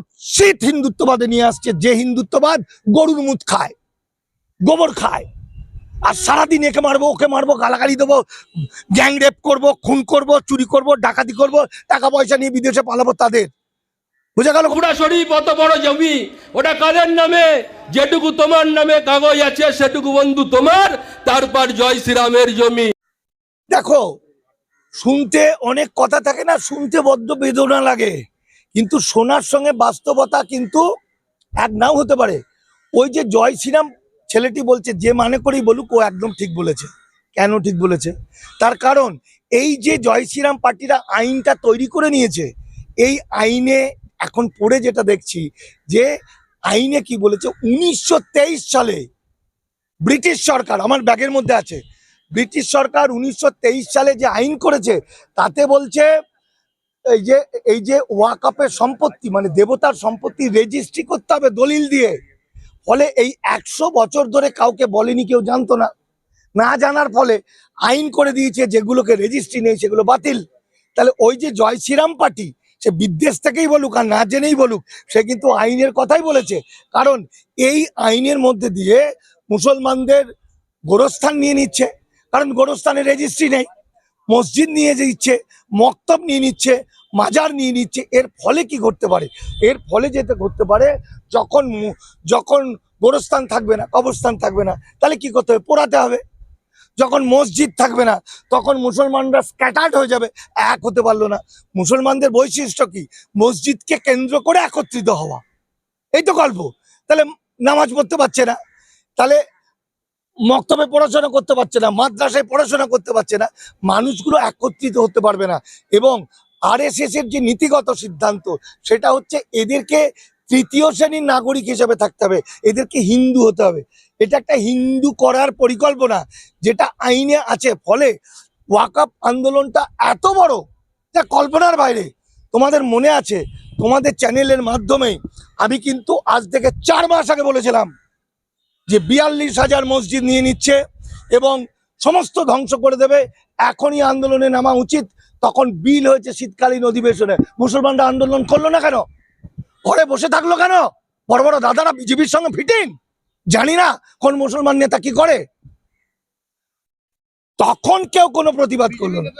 কুৎসিত হিন্দুত্ববাদে নিয়ে আসছে যে হিন্দুত্ববাদ গরুর মুখ খায় গোবর খায়। আর সারাদিন একে মারবো ওকে মারবো গালাগালি দেবো গ্যাং রেপ করব খুন করব চুরি করব ডাকাতি করব টাকা পয়সা নিয়ে বিদেশে পালাবো তাদের। বুঝে গেল কুড়া শরীফ অত বড় জমি? ওটা কাদের নামে? যেটুকু তোমার নামে কাগজ আছে সেটুকু বন্ধু তোমার তারপর জয় শ্রীরামের জমি। দেখো শুনতে অনেক কথা থাকে না শুনতে বদ্ধ বেদনা লাগে। কিন্তু সোনার সঙ্গে বাস্তবতা কিন্তু এক নাও হতে পারে। ওই যে জয় শ্রীরাম ছেলেটি বলছে, যে মানে করেই বলুক, ও একদম ঠিক বলেছে। কেন ঠিক বলেছে? তার কারণ, এই যে জয় শ্রীরাম পার্টিরা আইনটা তৈরি করে নিয়েছে, এই আইনে এখন পড়ে যেটা দেখছি যে আইনে কি বলেছে, উনিশশো তেইশ সালে ব্রিটিশ সরকার, আমার ব্যাগের মধ্যে আছে, ব্রিটিশ সরকার উনিশশো তেইশ সালে যে আইন করেছে, তাতে বলছে এই যে এই যে ওয়াকাপের সম্পত্তি মানে দেবতার সম্পত্তি রেজিস্ট্রি করতে হবে দলিল দিয়ে। ফলে এই একশো বছর ধরে কাউকে বলেনি, কেউ জানতো না। না জানার ফলে আইন করে দিয়েছে যেগুলোকে রেজিস্ট্রি নেই, সেগুলো বাতিল। তাহলে ওই যে জয় শ্রীরাম পার্টি, সে বিদ্বেষ থেকেই বলুক আর না জেনেই বলুক, সে কিন্তু আইনের কথাই বলেছে। কারণ এই আইনের মধ্যে দিয়ে মুসলমানদের গোরস্থান নিয়ে নিচ্ছে। কারণ গোরস্থানে রেজিস্ট্রি নেই। মসজিদ নিয়ে দিচ্ছে মক্তব নিয়ে নিচ্ছে, মাজার নিয়ে নিচ্ছে, এর ফলে কি ঘটতে পারে? এর ফলে যেতে ঘটতে পারে, যখন যখন গোরস্থান থাকবে না, কবরস্থান থাকবে না, তাহলে কি করতে হবে? পোড়াতে হবে। যখন মসজিদ থাকবে না, তখন মুসলমানরা স্ক্যাটার্ড হয়ে যাবে, এক হতে পারল না। মুসলমানদের বৈশিষ্ট্য কি? মসজিদকে কেন্দ্র করে একত্রিত হওয়া। এই তো গল্প। তাহলে নামাজ পড়তে পারছে না। তাহলে মক্তবে পড়াশোনা করতে পারছে না, মাদ্রাসায় পড়াশোনা করতে পারছে না, মানুষগুলো একত্রিত হতে পারবে না। এবং আরএসএস এর যে নীতিগত সিদ্ধান্ত, সেটা হচ্ছে এদেরকে তৃতীয় শ্রেণির নাগরিক হিসেবে থাকতে হবে, এদেরকে হিন্দু হতে হবে। এটা একটা হিন্দু করার পরিকল্পনা, যেটা আইনে আছে, ফলে ওয়াকাপ আন্দোলনটা এত বড় যা কল্পনার বাইরে। তোমাদের মনে আছে, তোমাদের চ্যানেলের মাধ্যমে আমি কিন্তু আজ থেকে চার মাস আগে বলেছিলাম যে বিয়াল্লিশ হাজার মসজিদ নিয়ে নিচ্ছে এবং সমস্ত ধ্বংস করে দেবে, এখনই আন্দোলনে নামা উচিত। তখন বিল হয়েছে শীতকালীন অধিবেশনে। মুসলমানরা আন্দোলন করল না কেন? ঘরে বসে থাকল কেন? বড় বড় দাদারা বিজেপির সঙ্গে ফিটিং জানি না কোন মুসলমান নেতা কি করে। তখন কেউ কোনো প্রতিবাদ করল না।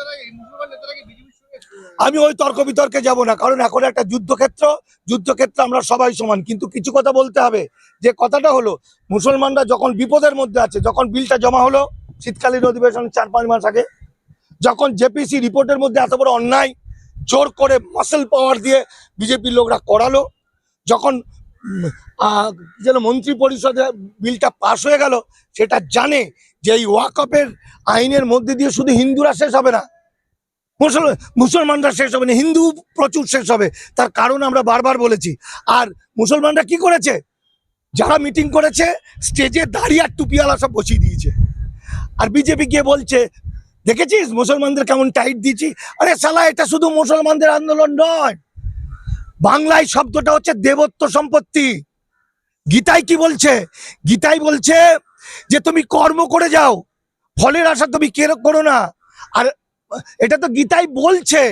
আমি ওই তর্ক বিতর্কে যাব না, কারণ এখন একটা যুদ্ধক্ষেত্র, যুদ্ধক্ষেত্রে আমরা সবাই সমান। কিন্তু কিছু কথা বলতে হবে। যে কথাটা হলো, মুসলমানরা যখন বিপদের মধ্যে আছে, যখন বিলটা জমা হলো, শীতকালীন অধিবেশন চার, পাঁচ মাস আগে, যখন জেপিসি রিপোর্টের মধ্যে এত বড় অন্যায়, জোর করে মাসেল পাওয়ার দিয়ে বিজেপির লোকরা করালো, যখন যেন মন্ত্রী পরিষদে বিলটা পাশ হয়ে গেল, সেটা জানে যে এই ওয়াকপের আইনের মধ্যে দিয়ে শুধু হিন্দুরা শেষ হবে না মুসলমানরা শেষ হবে না, হিন্দু প্রচুর শেষ হবে, তার কারণ আমরা বারবার বলেছি। আর মুসলমানরা কি করেছে? যারা মিটিং করেছে, স্টেজে দাঁড়িয়ে আর টুপিওয়ালা সব বসিয়ে দিয়েছে। আর বিজেপি গিয়ে বলছে, দেখেছিস? মুসলমানদের কেমন টাইট দিয়েছি? আরে সালা এটা শুধু মুসলমানদের আন্দোলন নয়। বাংলায় শব্দটা হচ্ছে দেবত্ব সম্পত্তি। গীতাই কি বলছে? গীতাই বলছে যে, তুমি কর্ম করে যাও, ফলের আশা তুমি কেন করো না। আর এটা তো গীতাই বলছে।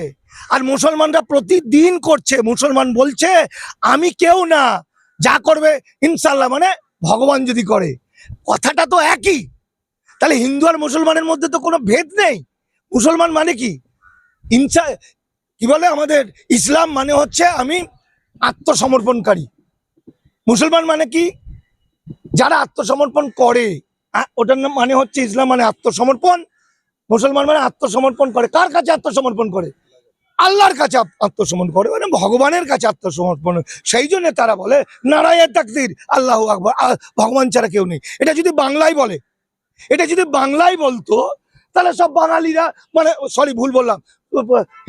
আর মুসলমানরা প্রতিদিন করছে। মুসলমান বলছে, আমি কেউ না, যা করবে ইনশাল্লাহ মানে ভগবান যদি করে, কথাটা তো একই। তাহলে হিন্দু আর মুসলমানের মধ্যে তো কোনো ভেদ নেই। মুসলমান মানে কি? ইনসা কি বলে আমাদের? ইসলাম মানে হচ্ছে আমি আত্মসমর্পণকারী। মুসলমান মানে কি? যারা আত্মসমর্পণ করে। ওটার মানে হচ্ছে ইসলাম মানে আত্মসমর্পণ। মুসলমান মানে আত্মসমর্পণ করে। কার কাছে আত্মসমর্পণ করে? আল্লাহর কাছে আত্মসমর্পণ করে। মানে ভগবানের কাছে আত্মসমর্পণ। সেই জন্য তারা বলে, নারায়ণ তাকদির, আল্লাহ আকবর। ভগবান ছাড়া কেউ নেই। এটা যদি বাংলায় বলে, এটা যদি বাংলায় বলতো, তাহলে সব বাঙালিরা মানে সরি ভুল বললাম,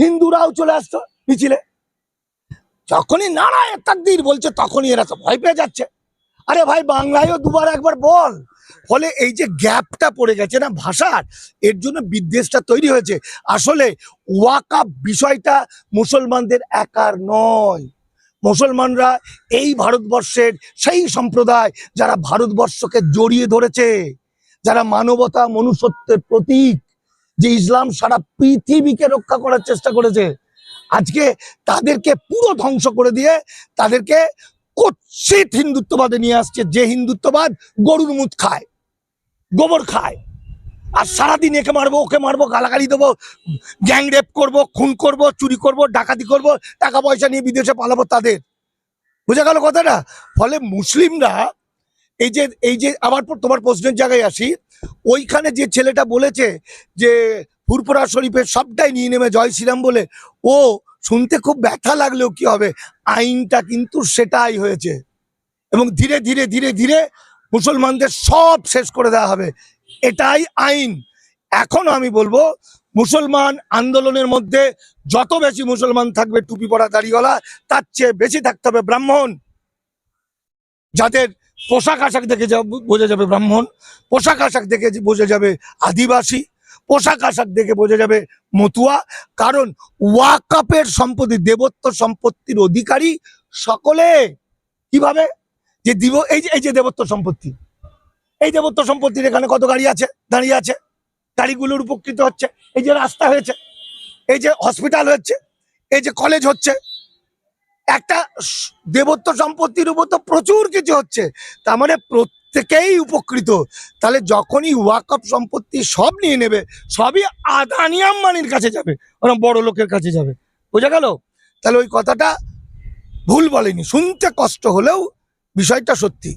হিন্দুরাও চলে আসতো মিছিলে। যখনই নারায়ণ তাকদির বলছে, তখনই এরা তো ভয় পেয়ে যাচ্ছে। আরে ভাই, বাংলায়ও দুবার একবার বল। ফলে এই যে গ্যাপটা পড়ে গেছে না ভাষার, এর জন্য বিদ্বেষটা তৈরি হয়েছে। আসলে ওয়াকাপ বিষয়টা মুসলমানদের একার নয়। মুসলমানরা এই ভারতবর্ষের সেই সম্প্রদায় যারা ভারতবর্ষকে জড়িয়ে ধরেছে, যারা মানবতা, মনুষ্যত্বের প্রতীক, যে ইসলাম সারা পৃথিবীকে রক্ষা করার চেষ্টা করেছে, আজকে তাদেরকে পুরো ধ্বংস করে দিয়ে তাদেরকে কচ্ছিত হিন্দুত্ববাদে নিয়ে আসছে। যে হিন্দুত্ববাদ গরুর মুখ খায়, গোবর খায়। আর সারাদিন একে মারবো, ওকে মারবো, গালাগালি দেবো, গ্যাং রেপ করব, খুন করব, চুরি করব, ডাকাতি করব, টাকা পয়সা নিয়ে বিদেশে পালাবো তাদের। বুঝা গেল কথাটা? ফলে মুসলিমরা, এই যে এই যে আবার পর- তোমার প্রশ্নের জায়গায় আসি, ওইখানে যে ছেলেটা বলেছে যে ফুরপুরা শরীফের সবটাই নিয়ে নেমে জয় শ্রীরাম বলে, ও শুনতে খুব ব্যথা লাগলেও কি হবে? আইনটা কিন্তু সেটাই হয়েছে। এবং ধীরে ধীরে ধীরে ধীরে মুসলমানদের সব শেষ করে দেওয়া হবে। এটাই আইন। এখনও আমি বলব, মুসলমান আন্দোলনের মধ্যে যত বেশি মুসলমান থাকবে টুপি পরা দাড়িওয়ালা, তার চেয়ে বেশি থাকতে হবে ব্রাহ্মণ। যাদের পোশাক আশাক দেখে বোঝা যাবে ব্রাহ্মণ, পোশাক আশাক দেখে বোঝা যাবে আদিবাসী পোশাক আশাক দেখে বোঝা যাবে মতুয়া। কারণ ওয়াকাপের সম্পত্তি, দেবত্ব সম্পত্তির অধিকারী সকলে। কীভাবে? যে দিব, এই যে এই যে দেবত্ব সম্পত্তি। এই দেবত্ব সম্পত্তির এখানে কত গাড়ি আছে, দাঁড়িয়ে আছে? গাড়িগুলোর উপকৃত হচ্ছে। এই যে রাস্তা হয়েছে, এই যে হসপিটাল হচ্ছে, এই যে কলেজ হচ্ছে। একটা দেবত্ব সম্পত্তির উপর তো প্রচুর কিছু হচ্ছে। তার মানে প্রত্যেকেই উপকৃত। তাহলে যখনই ওয়াকআপ সম্পত্তি সব নিয়ে নেবে, সবই আদানি আম্বানির কাছে যাবে ওরকম বড় লোকের কাছে যাবে। বোঝা গেল? তাহলে ওই কথাটা ভুল বলেনি, শুনতে কষ্ট হলেও বিষয়টা সত্যি।